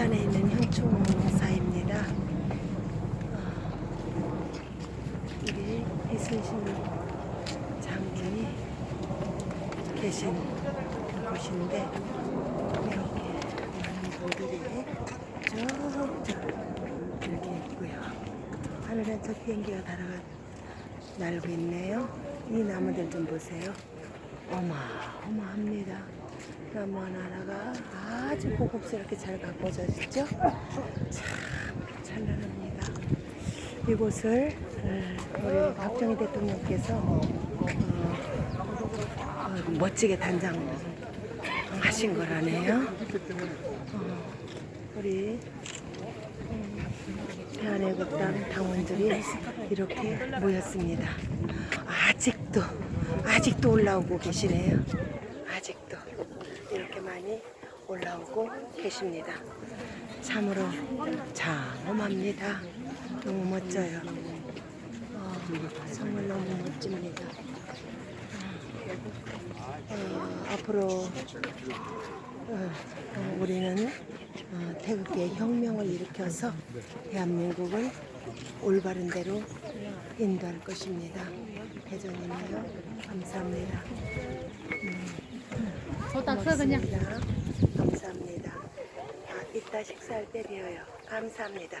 부산에 있는 현충사입니다. 어, 우리 이순신 장군이 계신 곳인데 이렇게 많은 분들이 쭉쭉 이렇게 있고요. 하늘에 저 비행기가 날아가 날고 있네요. 이 나무들 좀 보세요. 어마어마합니다. 나무 하나하나가 아주 고급스럽게 잘 가꿔져 있죠? 참 찬란합니다. 이곳을 어, 우리 박정희 대통령께서 어, 어, 멋지게 단장하신 거라네요. 어, 우리 음, 대한애국당 당원들이 이렇게 모였습니다. 아직도 아직도 올라오고 계시네요. 아직도 이렇게 많이 올라오고 계십니다. 참으로 장엄합니다. 너무 멋져요. 어, 정말 너무 멋집니다. 어, 앞으로 어, 어, 우리는 어, 태극기의 혁명을 일으켜서 대한민국을 올바른 대로 인도할 것입니다. 대전이네요. 감사합니다. 고맙습니다. 감사합니다. 아, 이따 식사할 때 뵈어요. 감사합니다.